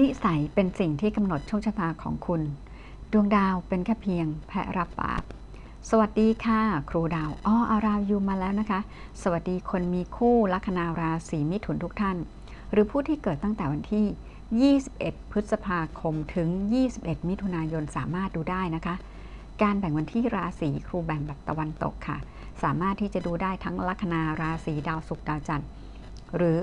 นิสัยเป็นสิ่งที่กำหนดโชคชะตาของคุณ ดวงดาวเป็นแค่เพียงแพะรับบาปสวัสดีค่ะ ครูดาวอ้ออารายูมาแล้วนะคะ สวัสดีคนมีคู่ลัคนาราศีมิถุนทุกท่าน หรือผู้ที่เกิดตั้งแต่วันที่ 21 พฤษภาคมถึง 21 มิถุนายนสามารถดูได้นะคะ การแบ่งวันที่ราศีครูแบ่งแบบตะวันตกค่ะ สามารถที่จะดูได้ทั้งลัคนาราศีดาวศุกร์ดาวจันทร์หรือ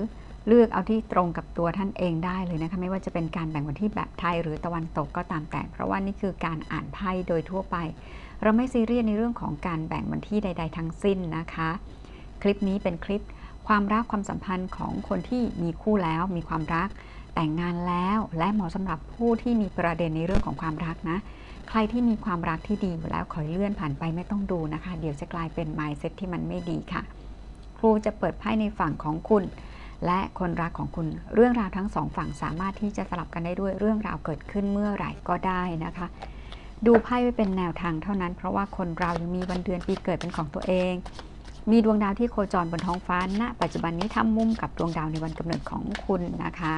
เลือกเอาที่ตรงกับตัวท่านเองได้เลยนะคะไม่ว่าจะเป็นการแบ่งวันที่แบบไทยหรือตะวันตกก็ตามแต่ เพราะว่านี่คือการอ่านไพ่โดยทั่วไป เราไม่ซีเรียสในเรื่องของการแบ่งวันที่ใด ๆ ทั้งสิ้นนะคะ คลิปนี้เป็นคลิปความรักความสัมพันธ์ของคนที่มีคู่แล้วมีความรักแต่งงานแล้วและเหมาะสำหรับผู้ที่มีประเด็นในเรื่องของความรักนะ ใครที่มีความรักที่ดีอยู่แล้วขอเลื่อนผ่านไปไม่ต้องดูนะคะ เดี๋ยวจะกลายเป็น mindset ที่มันไม่ดีค่ะ ครูจะเปิดไพ่ในฝั่งของคุณ และคนรักของคุณเรื่องราวทั้งสองฝั่งสามารถที่จะสลับกันได้ด้วยเรื่องราวเกิดขึ้นเมื่อไหร่ก็ได้นะคะ ดูไพ่ไว้เป็นแนวทางเท่านั้น เพราะว่าคนเรายังมีวันเดือนปีเกิดเป็นของตัวเอง มีดวงดาวที่โคจรบนท้องฟ้าณปัจจุบันนี้ทำมุมกับดวงดาวในวันกำเนิดของคุณนะคะ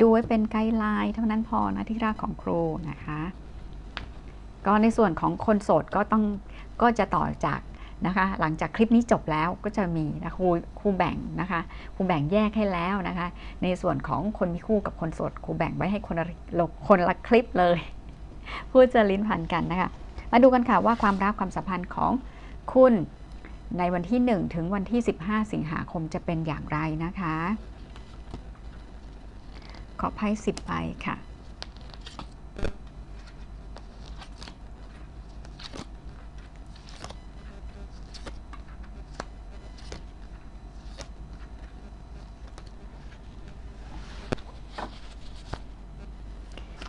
ดูไว้เป็นไกด์ไลน์เท่านั้นพอนะที่รักของครูนะคะ ก็ในส่วนของคนโสดก็ต้องก็จะต่อจาก นะคะหลังจากคลิปนี้จบแล้วก็จะมีนะครูครูแบ่งนะคะครูแบ่งแยกให้แล้วนะคะ ในส่วนของคนมีคู่กับคนโสดครูแบ่งไว้ให้คนละคนละคลิปเลย พูดจะลิ้นพันกันนะคะ มาดูกันค่ะว่าความรักความสัมพันธ์ของคุณในวันที่ 1 ถึงวันที่ 15 สิงหาคมจะเป็นอย่างไรนะคะ ขอไพ่สิบใบค่ะ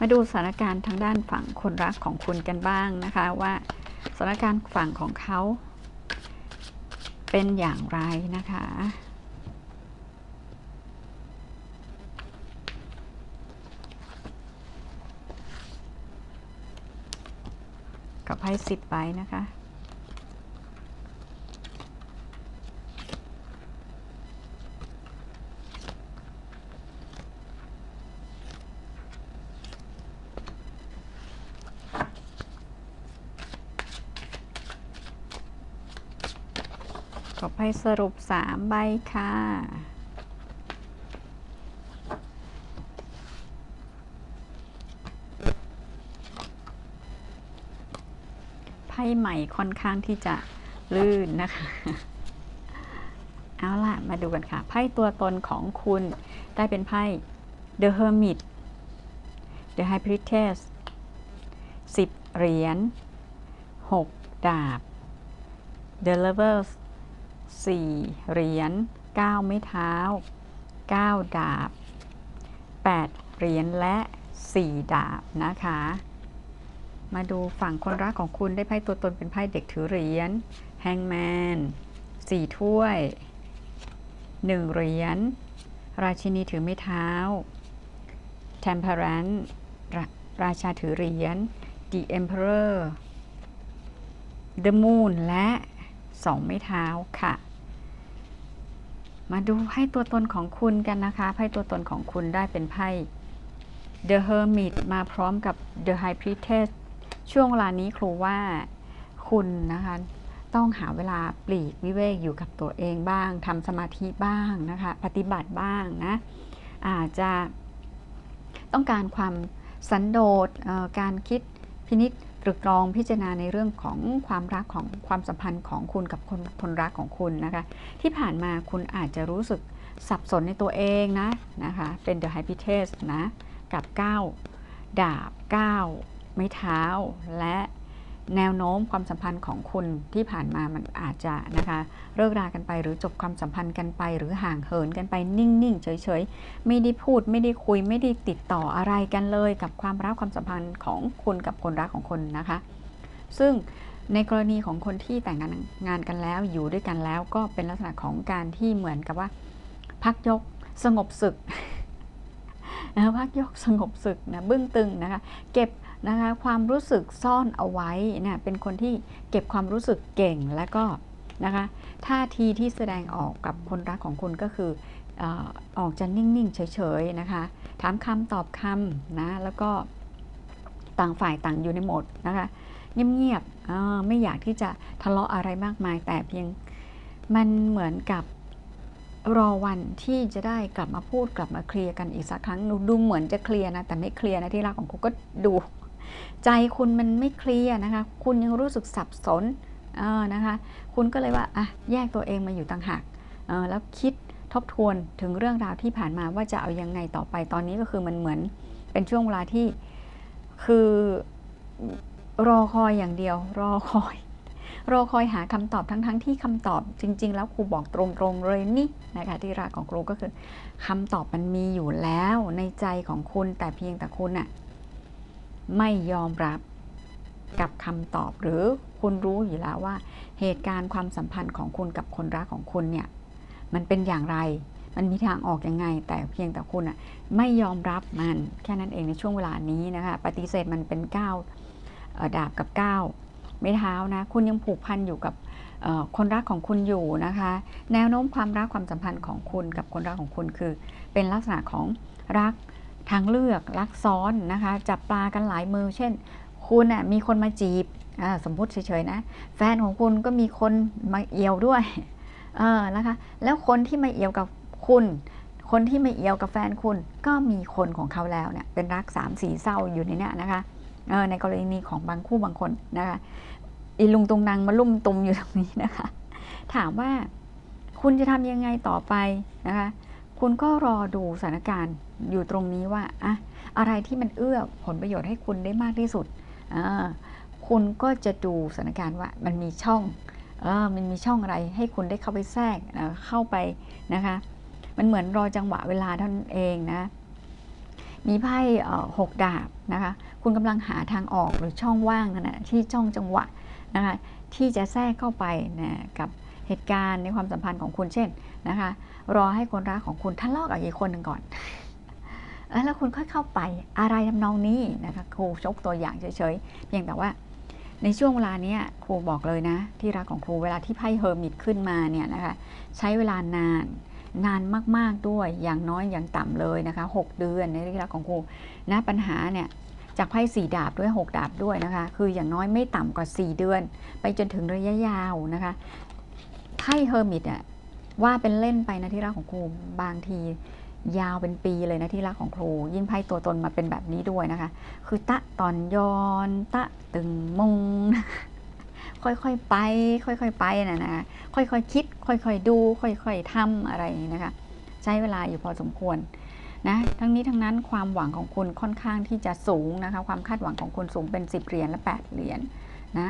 มาดูสถานการณ์ทางด้านฝั่งคนรักของคุณกันบ้างนะคะว่าสถานการณ์ฝั่งของเขา เป็นอย่างไรนะคะกับไพ่สิบใบนะคะ ไพ่สรุปสามใบค่ะ ไพ่ใหม่ค่อนข้างที่จะลื่นนะคะ เอาล่ะ มาดูกันค่ะ ไพ่ตัวตนของคุณได้เป็นไพ่ The Hermit The High Priestess 10 เหรียญ 6 ดาบ The Lovers 4 เหรียญ 9 ไม้เท้า 9 ดาบ 8 เหรียญและ 4 ดาบนะคะ มาดูฝั่งคนรักของคุณได้ไพ่ตัวตนเป็นไพ่เด็กถือเหรียญแฮงแมน 4 ถ้วย 1 เหรียญ ราชินีถือไม้เท้า Temperance ราราชาถือเหรียญ The Emperor The Moon และ สองไม้เท้าค่ะ มาดูไพ่ตัวตนของคุณกันนะคะไพ่ตัวตนของคุณได้เป็นไพ่ The Hermit มาพร้อมกับ The High Priestess ช่วงเวลานี้ครูว่าคุณนะคะต้องหาเวลาปลีกวิเวกอยู่กับตัวเองบ้างทำสมาธิบ้างนะคะ ปฏิบัติบ้างนะ อาจจะต้องการความสันโดษการคิดพินิษ ตรึกตรองพิจารณาในเรื่องของความรักของความสัมพันธ์ของคุณกับคนคนรักของคุณนะคะ ที่ผ่านมาคุณอาจจะรู้สึกสับสนในตัวเองนะนะคะเป็น The Happy Test นะกับ 9 ดาบ 9 ไม้เท้าและ แนวโน้มความสัมพันธ์ของคุณที่ผ่านมามันอาจจะนะคะเลิกรากันไปหรือจบความสัมพันธ์กันไป หรือห่างเหินกันไปนิ่งๆเฉยๆไม่ได้พูดไม่ได้คุยไม่ได้ติดต่ออะไรกันเลย กับความรักความสัมพันธ์ของคุณกับคนรักของคนนะคะ ซึ่งในกรณีของคนที่แต่งงานงานกันแล้วอยู่ด้วยกันแล้วก็เป็นลักษณะของการที่เหมือนกับว่า พักยกสงบศึกนะพักยกสงบศึกนะบึ้งตึงนะคะ เก็บ นะคะความรู้สึกซ่อนเอาไว้นะเป็นคนที่เก็บความรู้สึกเก่งและก็นะคะท่าทีที่แสดงออกกับคนรักของคุณก็คืออออกจะนิ่ง ๆ เฉย ๆ นะคะ ถามคำตอบคำนะ แล้วก็ต่างฝ่ายต่างอยู่ในโหมดนะคะ เงียบๆไม่อยากที่จะทะเลาะอะไรมากมาย แต่เพียงมันเหมือนกับรอวันที่จะได้กลับมาพูดกลับมาเคลียร์กันอีกสักครั้งดูดูเหมือนจะเคลียร์นะ แต่ไม่เคลียร์นะที่รักของคุณก็ดู ใจคุณมันไม่เคลียร์นะคะ คุณยังรู้สึกสับสนเออนะคะ คุณก็เลยว่าอะแยกตัวเองมาอยู่ต่างหากเออแล้วคิดทบทวนถึงเรื่องราวที่ผ่านมาว่าจะเอายังไงต่อไปตอนนี้ก็คือมันเหมือนเป็นช่วงเวลาที่คือรอคอยอย่างเดียว รอคอย รอคอยหาคำตอบทั้งๆทที่คำตอบจริง ๆ แล้วครูบอกตรงๆเลยนี่นะคะที่รักของครูก็คือคำตอบมันมีอยู่แล้วในใจของคุณแต่เพียงแต่คุณอะ ไม่ยอมรับกับคำตอบหรือคุณรู้อยู่แล้วว่า เหตุการณ์ความสัมพันธ์ของคุณกับคนรักของคุณเนี่ยมันเป็นอย่างไร มันมีทางออกยังไง แต่เพียงแต่คุณอะไม่ยอมรับมันแค่นั้นเองในช่วงเวลานี้นะคะปฏิเสธมันเป็นก้าวดาบกับก้าวไม่เท้านะคุณยังผูกพันอยู่กับคนรักของคุณอยู่นะคะ แนวโน้มความรักความสัมพันธ์ของคุณกับคนรักของคุณคือ เป็นลักษณะของรัก ทางเลือกรักซ้อนนะคะ จับปลากันหลายมือ เช่น คุณน่ะมีคนมาจีบสมมติเฉยๆนะ แฟนของคุณก็มีคนมาเอี่ยวด้วยเออนะคะ แล้วคนที่มาเอี่ยวกับคุณ คนที่มาเอี่ยวกับแฟนคุณ ก็มีคนของเขาแล้วเนี่ยเป็นรักสามสี่เศร้าอยู่ในนี้นะคะเออในกรณีของบางคู่บางคนนะคะอีลุงตุงนางมาลุ่มตุมอยู่ตรงนี้นะคะ ถามว่าคุณจะทำยังไงต่อไปนะคะ คุณก็รอดูสถานการณ์อยู่ตรงนี้ว่าอะอะไรที่มันเอื้อผลประโยชน์ให้คุณได้มากที่สุด คุณก็จะดูสถานการณ์ว่ามันมีช่องออมันมีช่องอะไรให้คุณได้เข้าไปแทรกเข้าไปนะคะ มันเหมือนรอจังหวะเวลาเท่านั้นเองนะ มีไพ่หกดาบนะคะ คุณกำลังหาทางออกหรือช่องว่างนะที่ช่องจังหวะนะคะที่จะแทรกเข้าไปนะกับเหตุการณ์ในความสัมพันธ์ของคุณเช่นนะคะ รอให้คนรักของคุณทะเลาะกับอีกคนหนึ่งก่อนแล้วคุณค่อยเข้าไปอะไรทำนองนี้นะคะครูชกตัวอย่างเฉยๆเพียงแต่ว่า ในช่วงเวลานี้ครูบอกเลยนะ ที่รักของครูเวลาที่ไพ่เฮอร์มิตขึ้นมาเนี่ยนะคะใช้เวลานานนานมากๆด้วยอย่างน้อยอย่างต่ำเลยนะคะ 6 เดือนในที่รักของครูนะปัญหาเนี่ยจากไพ่สี่ดาบด้วย 6 ดาบด้วยนะคะ คืออย่างน้อยไม่ต่ำกว่า 4 เดือน ไปจนถึงระยะยาวนะคะไพ่เฮอร์มิตอะ ว่าเป็นเล่นไปนะที่รักของครูบางทียาวเป็นปีเลยนะที่รักของครู ยิ่งไพ่ตัวตนมาเป็นแบบนี้ด้วยนะคะ คือตะตอนยอน ตะตึงมงค่อยๆไป ค่อยๆไปนะนะค่อยๆคิด ค่อยๆดู ค่อยๆทำอะไรนะคะ ใช้เวลาอยู่พอสมควรนะทั้งนี้ทั้งนั้นความหวังของคุณค่อนข้างที่จะสูงนะคะ ความคาดหวังของคุณสูงเป็น 10 เหรียญและ 8 เหรียญนะ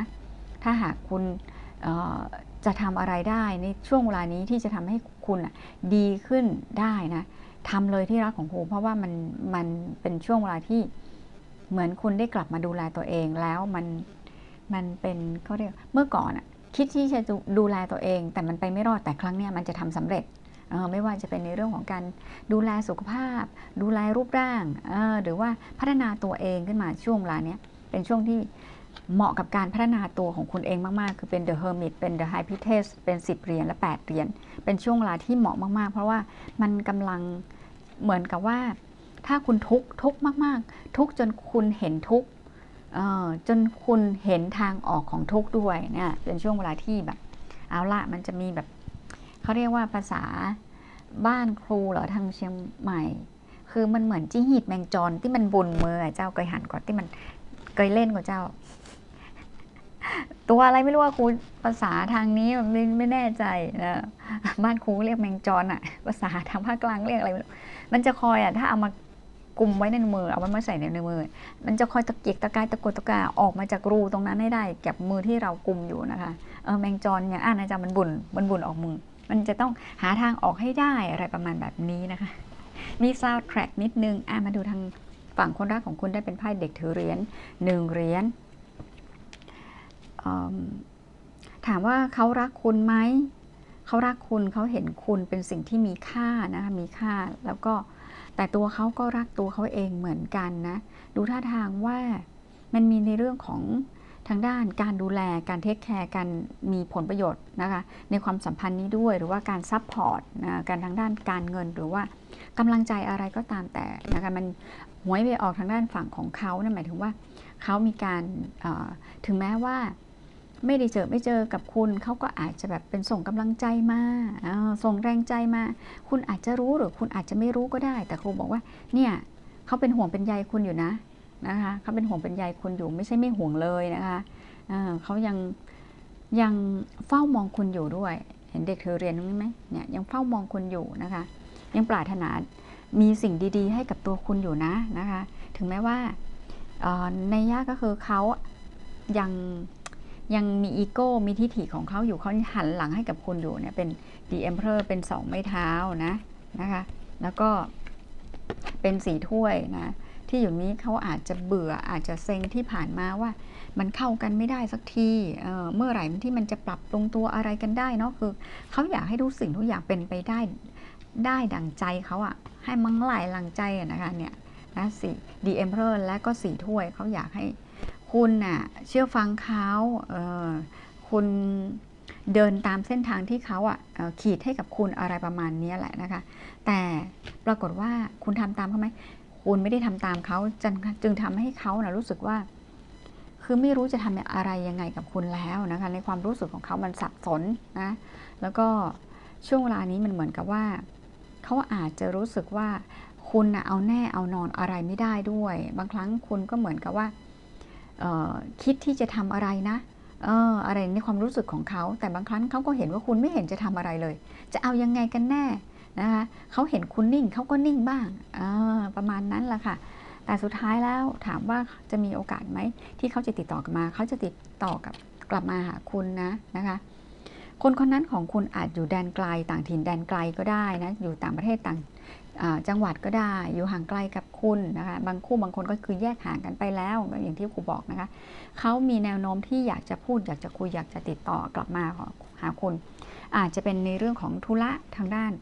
ถ้าหากคุณ จะทำอะไรได้ในช่วงเวลานี้ที่จะทำให้คุณดีขึ้นได้นะทำเลยที่รักของครูเพราะว่ามันมันเป็นช่วงเวลาที่เหมือนคุณได้กลับมาดูแลตัวเองแล้วมันมันเป็นเขาเรียกเมื่อก่อนอะคิดที่จะดูแลตัวเอง แต่มันไปไม่รอดแต่ครั้งนี้มันจะทำสำเร็จไม่ว่าจะเป็นในเรื่องของการดูแลสุขภาพ ดูแลรูปร่างหรือว่าพัฒนาตัวเองขึ้นมาช่วงเวลานี้เป็นช่วงที่ เหมาะกับการพัฒนาตัวของคุณเองมาก ๆ คือเป็น The Hermit เป็น The High Priestess เป็น 10 เหรียญและ 8 เหรียญ เป็นช่วงเวลาที่เหมาะมาก ๆ เพราะว่ามันกำลังเหมือนกับว่า ถ้าคุณทุกทุกมาก ๆ ทุกจนคุณเห็นทุกจนคุณเห็นทางออกของทุกด้วยเนี่ยเป็นช่วงเวลาที่แบบ เอาละมันจะมีแบบเขาเรียกว่าภาษาบ้านครูเหรอทางเชียงใหม่ คือมันเหมือนจี้หีดแมงจรที่มันบุญมือเจ้าเคยหันก่อนที่มันเคยเล่นกับเจ้า ตัวอะไรไม่รู้ว่าครูภาษาทางนี้ไม่ไม่แน่ใจนะบ้านครูเรียกแมงจรอะภาษาทางภาคกลางเรียกอะไรมันจะคอยอะถ้าเอามากุมไว้ในมือเอามันมาใส่ในมือ มันจะคอยตะเกียกตะกายตะกุตะกาออกมาจากรูตรงนั้นให้ได้กับมือที่เรากุมอยู่นะคะเออแมงจรอย่างอ่านอาจารย์มันบุญมันบุญออกมือ มันจะต้องหาทางออกให้ได้อะไรประมาณแบบนี้นะคะ มีซาวด์แทร็กนิดนึงอะมาดูทางฝั่งคนรักของคุณได้เป็นไพ่เด็กถือเหรียญหนึ่งเหรียญ ถามว่าเขารักคุณไหม เขารักคุณเขาเห็นคุณเป็นสิ่งที่มีค่านะคะ มีค่า แล้วก็แต่ตัวเขาก็รักตัวเขาเองเหมือนกันนะ ดูท่าทางว่ามันมีในเรื่องของทางด้านการดูแล การเทคแคร์ การมีผลประโยชน์นะคะ ในความสัมพันธ์นี้ด้วย หรือว่าการซัพพอร์ตนะการทางด้านการเงิน หรือว่ากำลังใจอะไรก็ตามแต่นะคะ มันหวยไปออกทางด้านฝั่งของเขานะหมายถึงว่าเขามีการถึงแม้ว่า ไม่ได้เจอไม่เจอกับคุณ เขาก็อาจจะแบบเป็นส่งกำลังใจมาส่งแรงใจมา คุณอาจจะรู้หรือคุณอาจจะไม่รู้ก็ได้ แต่ครูบอกว่า เนี่ยเขาเป็นห่วงเป็นใยคุณอยู่นะนะคะเขาเป็นห่วงเป็นใยคุณอยู่ไม่ใช่ไม่ห่วงเลยนะคะเขายังยังเฝ้ามองคุณอยู่ด้วย เห็นเด็กเธอเรียนรู้ไหมเนี่ยยังเฝ้ามองคุณอยู่นะคะ ยังปรารถนามีสิ่งดีๆ ให้กับตัวคุณอยู่นะนะคะ ถึงแม้ว่าในยะก็คือเขายัง ยังมีอีโก้มีทิฐิของเขาอยู่เขาหันหลังให้กับคุณอยู่เนี่ยเป็นดีเอ็มเพอร์เป็นสองไม้เท้านะนะคะ แล้วก็เป็นสีถ้วยนะที่อยู่นี้เขาอาจจะเบื่ออาจจะเซ็งที่ผ่านมาว่า มันเข้ากันไม่ได้สักทีเเมื่อไหร่ที่มันจะปรับปรุงตัวอะไรกันได้เนาะคือเขาอยากให้ทุกสิ่งทุกอย่างเป็นไปได้ได้ดังใจเขาอะให้มังหลายหลังใจนะคะเนี่ยนะสีดีเอ็มเพอร์และก็สีถ้วยเขาอยากให้ คุณน่ะเชื่อฟังเขาเออคุณเดินตามเส้นทางที่เขาอะขีดให้กับคุณอะไรประมาณนี้แหละนะคะ แต่ปรากฏว่าคุณทำตามเขาไหมคุณไม่ได้ทำตามเขาจจึงทำให้เขานะรู้สึกว่า คือไม่รู้จะทำอะไรยังไงกับคุณแล้วนะคะ ในความรู้สึกของเขามันสับสนนะ แล้วก็ช่วงเวลานี้มันเหมือนกับว่า เขาอาจจะรู้สึกว่าคุณนะเอาแน่เอานอนอะไรไม่ได้ด้วย บางครั้งคุณก็เหมือนกับว่า คิดที่จะทำอะไรนะอออะไรในความรู้สึกของเขา แต่บางครั้งเขาก็เห็นว่าคุณไม่เห็นจะทำอะไรเลย จะเอายังไงกันแน่นะคะเขาเห็นคุณนิ่งเขาก็นิ่งบ้างประมาณนั้นแหละค่ะ แต่สุดท้ายแล้วถามว่าจะมีโอกาสไหมที่เขาจะติดต่อกลับมา เขาจะติดต่อกับกลับมาหาคุณนะนะคะ คนคนนั้นของคุณอาจอยู่แดนไกลต่างถิ่นแดนไกลก็ได้นะอยู่ต่างประเทศต่าง จังหวัดก็ได้อยู่ห่างไกลกับคุณนะคะบางคู่บางคนก็คือแยกห่างกันไปแล้วอย่างที่ครูบอกนะคะเขามีแนวโน้มที่อยากจะพูดอยากจะคุยอยากจะติดต่อกลับมาหาคุณ อาจจะเป็นในเรื่องของธุระทางด้าน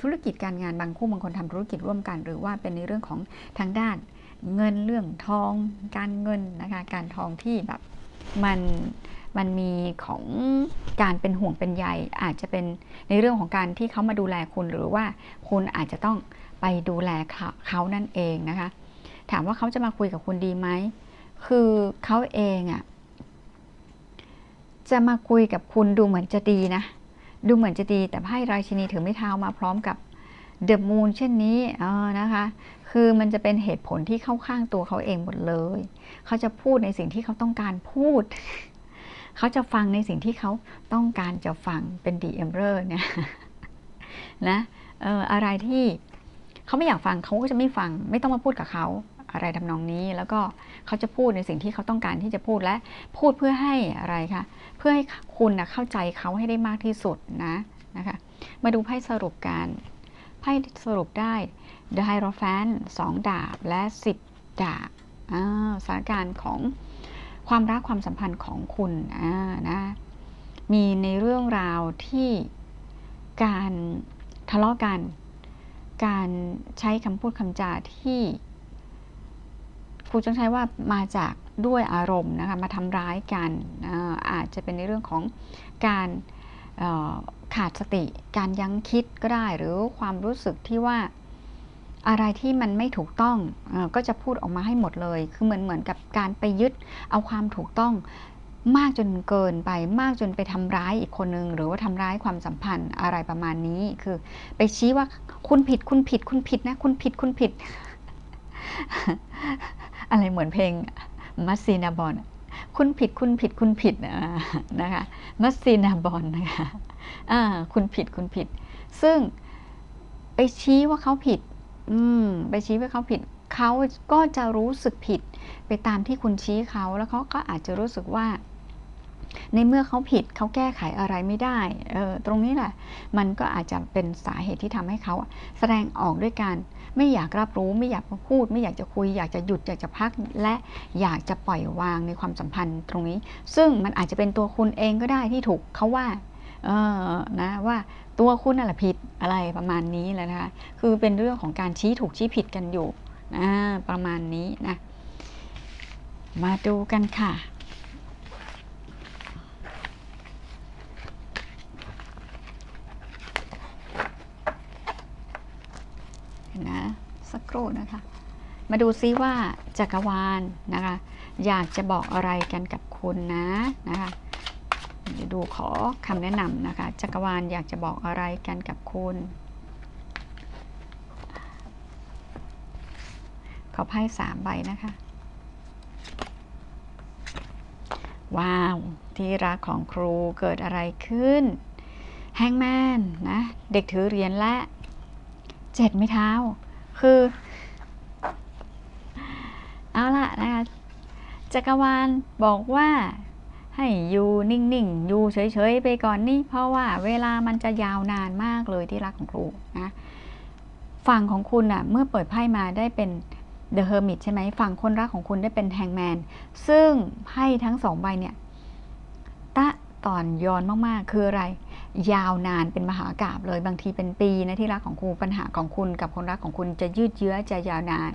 ธุรกิจการงานบางคู่บางคนทำธุรกิจร่วมกัน หรือว่าเป็นในเรื่องของทางด้านเงินเรื่องทอง การเงินนะคะการทองที่แบบมัน มันมีของการเป็นห่วงเป็นใยอาจจะเป็นในเรื่องของการที่เขามาดูแลคุณหรือว่าคุณอาจจะต้องไปดูแลเขานั่นเองนะคะ ถามว่าเขาจะมาคุยกับคุณดีไหมคือเขาเองอะ่ะจะมาคุยกับคุณดูเหมือนจะดีนะ ดูเหมือนจะดีแต่ไพ่ราชินีถือไม่เท้ามาพร้อมกับเดอะมูนเช่นนี้เออนะคะ คือมันจะเป็นเหตุผลที่เข้าข้างตัวเขาเองหมดเลย เขาจะพูดในสิ่งที่เขาต้องการพูด เขาจะฟังในสิ่งที่เขาต้องการจะฟังเป็นดีเอมเบอร์เนี่ยนะเอออะไรที่เขาไม่อยากฟังเขาก็จะไม่ฟัง ไม่ต้องมาพูดกับเขาอะไรทำนองนี้ แล้วก็เขาจะพูดในสิ่งที่เขาต้องการที่จะพูดและพูดเพื่อให้อะไรคะเพื่อให้คุณนะเข้าใจเขาให้ได้มากที่สุดนะนะคะมาดูไพ่สรุปกันไพ่สรุปได้ The Hierophant 2 ดาบและ 10 ดาบสถานการณ์ของ ความรักความสัมพันธ์ของคุณนะมีในเรื่องราวที่การทะเลาะกัน การใช้คำพูดคำจาที่ครูจะใช้ว่ามาจากด้วยอารมณ์นะคะมาทำร้ายกันอาจจะเป็นในเรื่องของการขาดสติ การยั้งคิดก็ได้หรือความรู้สึกที่ว่า อะไรที่มันไม่ถูกต้องอก็จะพูดออกมาให้หมดเลย คือเหมือนเหมือนกับการไปยึดเอาความถูกต้องมากจนเกินไปมากจนไปทำร้ายอีกคนนึง หรือว่าทำร้ายความสัมพันธ์อะไรประมาณนี้ คือไปชี้ว่าคุณผิดคุณผิดคุณผิดนะ คุณผิดคุณผิด อะไรเหมือนเพลงมัสซีนาบอนคุณผิดคุณผิดคุณผิดนะคะมัสซีนาบอนนะคะคุณผิดคุณผิด ซึ่งไปชี้ว่าเขาผิด อืม ไปชี้ว่าเขาผิดเขาก็จะรู้สึกผิดไปตามที่คุณชี้เขาแล้วเขาก็อาจจะรู้สึกว่า ในเมื่อเขาผิดเขาแก้ไขอะไรไม่ได้เออตรงนี้แหละ มันก็อาจจะเป็นสาเหตุที่ทำให้เขาแสดงออกด้วยการไม่อยากรับรู้ไม่อยากพูด ไม่อยากจะคุย อยากจะหยุดอยากจะพักและอยากจะปล่อยวางในความสัมพันธ์ตรงนี้ ซึ่งมันอาจจะเป็นตัวคุณเองก็ได้ที่ถูกเขาว่า ออนะว่าตัวคุณน่ะผิดอะไรประมาณนี้เลยนะคะ คือเป็นเรื่องของการชี้ถูกชี้ผิดกันอยู่นะประมาณนี้นะ มาดูกันค่ะนะสักครู่นะคะ มาดูซิว่าจักรวาลนนะคะ อยากจะบอกอะไรกันกับคุณนะนะคะ เดี๋ยวดูขอคำแนะนำนะคะ จักรวาลอยากจะบอกอะไรกันกับคุณ ขอไพ่สามใบนะคะ ว้าว ที่รักของครูเกิดอะไรขึ้น แฮงแมนนะ เด็กถือเหรียญและเจ็ดไม้เท้า คือ เอาละนะคะจักรวาลบอกว่า ให้อยู่นิ่งๆ อยู่เฉยๆ ไปก่อนนี่ เพราะว่าเวลามันจะยาวนานมากเลยที่รักของครูนะฝั่งของคุณอะเมื่อเปิดไพ่มาได้เป็น The Hermit ใช่ไหมฝั่งคนรักของคุณได้เป็น Hangman ซึ่งไพ่ทั้งสองใบเนี่ยตะตอนย้อนมากๆ คืออะไร ยาวนานเป็นมหากราบเลยบางทีเป็นปีนะที่รักของครูปัญหาของคุณกับคนรักของคุณจะยืดเยื้อจะยาวนาน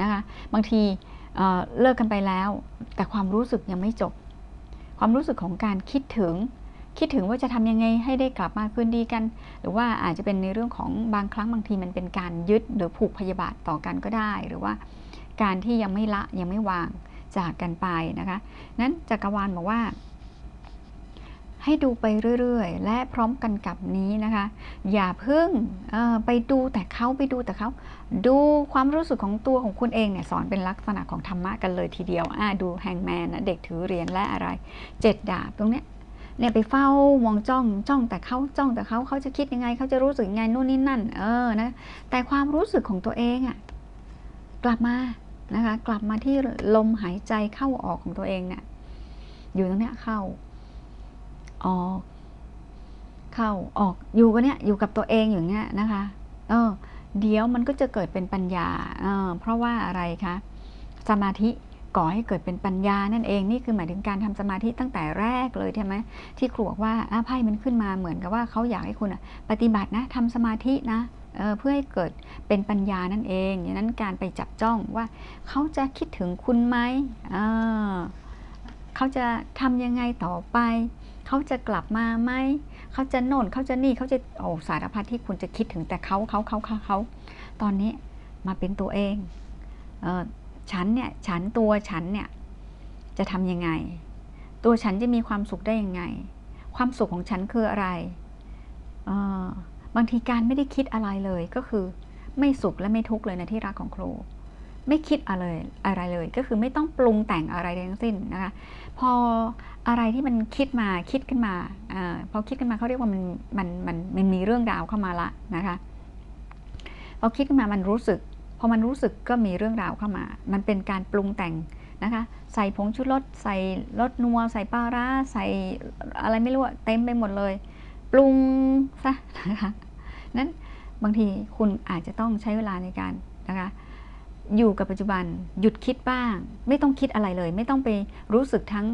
นะคะบางทีเเลิกกันไปแล้ว แต่ความรู้สึกยังไม่จบ ความรู้สึกของการคิดถึง คิดถึงว่าจะทำยังไงให้ได้กลับมาคืนดีกัน หรือว่าอาจจะเป็นในเรื่องของบางครั้งบางทีมันเป็นการยึดหรือผูกพยาบาทต่อกันก็ได้ หรือว่าการที่ยังไม่ละยังไม่วางจากกันไปนะคะนั้นจักรวาลบอกว่า ให้ดูไปเรื่อยๆ และพร้อมกันกับนี้นะคะ อย่าเพิ่งไปดูแต่เขาไปดูแต่เขาดูความรู้สึกของตัวของคุณเองเนี่ยสอนเป็นลักษณะของธรรมะกันเลยทีเดียวอ่าดูแฮงแมนนะเด็กถือเหรียญและอะไรเจ็ดดาบตรงเนี้ยเนี่ยไปเฝ้ามองจ้องจ้องแต่เขาจ้องแต่เขาเขาจะคิดยังไงเขาจะรู้สึกยังไงนู่นนี่นั่น เออนะแต่ความรู้สึกของตัวเองอะ่ะกลับมานะคะกลับมาที่ลมหายใจเข้าออกของตัวเองเนี่ยอยู่ตรงเนี้ยเข้า ออก เข้าออกอยู่กันเนี้ยอยู่กับตัวเองอย่างเงี้ยนะคะ เออ เดี๋ยวมันก็จะเกิดเป็นปัญญาเออเพราะว่าอะไรคะสมาธิก่อให้เกิดเป็นปัญญานั่นเองนี่คือหมายถึงการทำสมาธิตั้งแต่แรกเลยใช่ไหมที่ครูบอกว่าอ้าไพ่มันขึ้นมาเหมือนกับว่าเขาอยากให้คุณอะปฏิบัตินะทำสมาธินะเออเพื่อให้เกิดเป็นปัญญานั่นเองอย่างนั้นการไปจับจ้องว่าเขาจะคิดถึงคุณไหมเออเขาจะทำยังไงต่อไป เขาจะกลับมาไหมเขาจะโน่นเขาจะนี่เขาจะโอ้สารพัดที่คุณจะคิดถึงแต่เขาเขาเขาเขาเขาตอนนี้มาเป็นตัวเองเออฉันเนี่ยฉันตัวฉันเนี่ยจะทำยังไง ตัวฉันจะมีความสุขได้ยังไง ความสุขของฉันคืออะไรเออบางทีการไม่ได้คิดอะไรเลยก็คือ ไม่สุขและไม่ทุกข์เลยในะที่รักของครู ไม่คิดอะไรอะไรเลย ก็คือไม่ต้องปรุงแต่งอะไรทั้งสิ้นนะคะ พออะไรที่มันคิดมาคิดขึ้นมาอพอคิดขึ้นมาเขาเรียกว่ามันมันมันมันมีเรื่องราวเข้ามาละนะคะพอคิดขึ้นมามันรู้สึกพอมันรู้สึกก็มีเรื่องราวเข้ามา มันเป็นการปรุงแต่งนะคะ ใส่ผงชูรสใส่รสนัวใส่ปลาร้าใส่อะไรไม่รู้เต็มไปหมดเลย ปรุงซะนะคะนั้นบางทีคุณอาจจะต้องใช้เวลาในการนะคะ อยู่กับปัจจุบันหยุดคิดบ้าง ไม่ต้องคิดอะไรเลย ไม่ต้องไปรู้สึกทั้ง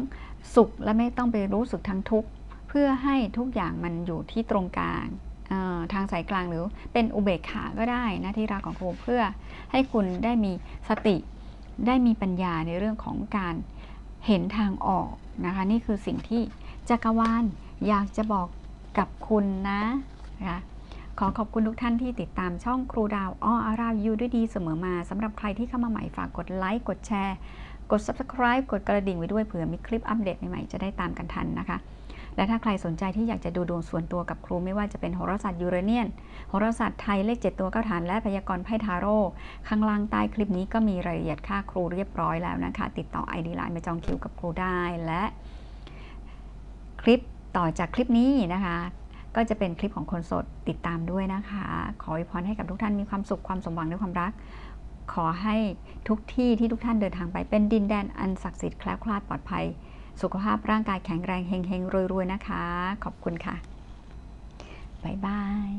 สุข และไม่ต้องไปรู้สึกทั้งทุกข์เพื่อให้ทุกอย่างมันอยู่ที่ตรงกลางทางสายกลางหรือเป็นอุเบกขาก็ได้นะที่รักของครูเพื่อให้คุณได้มีสติได้มีปัญญาในเรื่องของการเห็นทางออกนะคะ นี่คือสิ่งที่จักรวาลอยากจะบอกกับคุณนะนะคะ ขอขอบคุณทุกท่านที่ติดตามช่องครูดาวอ้ออารายูด้วยดีเสมอมาสำหรับใครที่เข้ามาใหม่ฝากกดไลค์กดแชร์ กด subscribe กดกระดิ่งไว้ด้วยเผื่อมีคลิปอัปเดตใหม่ๆจะได้ตามกันทันนะคะ และถ้าใครสนใจที่อยากจะดูดวงส่วนตัวกับครูไม่ว่าจะเป็นโหราศาสตร์ยูเรเนียนโหราศาสตร์ไทยเลข 7 ตัวเก้าฐานและพยากรณ์ไพ่ทาโร่ข้างล่างใต้คลิปนี้ก็มีรายละเอียดค่าครูเรียบร้อยแล้วนะคะ ติดต่อ ID ไลน์มาจองคิวกับครูได้และ คลิปต่อจากคลิปนี้นะคะ ก็จะเป็นคลิปของคนสดติดตามด้วยนะคะ ขออวยพรให้กับทุกท่านมีความสุขความสมหวังและความรัก ขอให้ทุกที่ที่ทุกท่านเดินทางไปเป็นดินแดนอันศักดิ์สิทธิ์แคล้วคลาดปลอดภัย สุขภาพร่างกายแข็งแรงเฮงๆรวยๆนะคะ ขอบคุณค่ะ บ๊ายบาย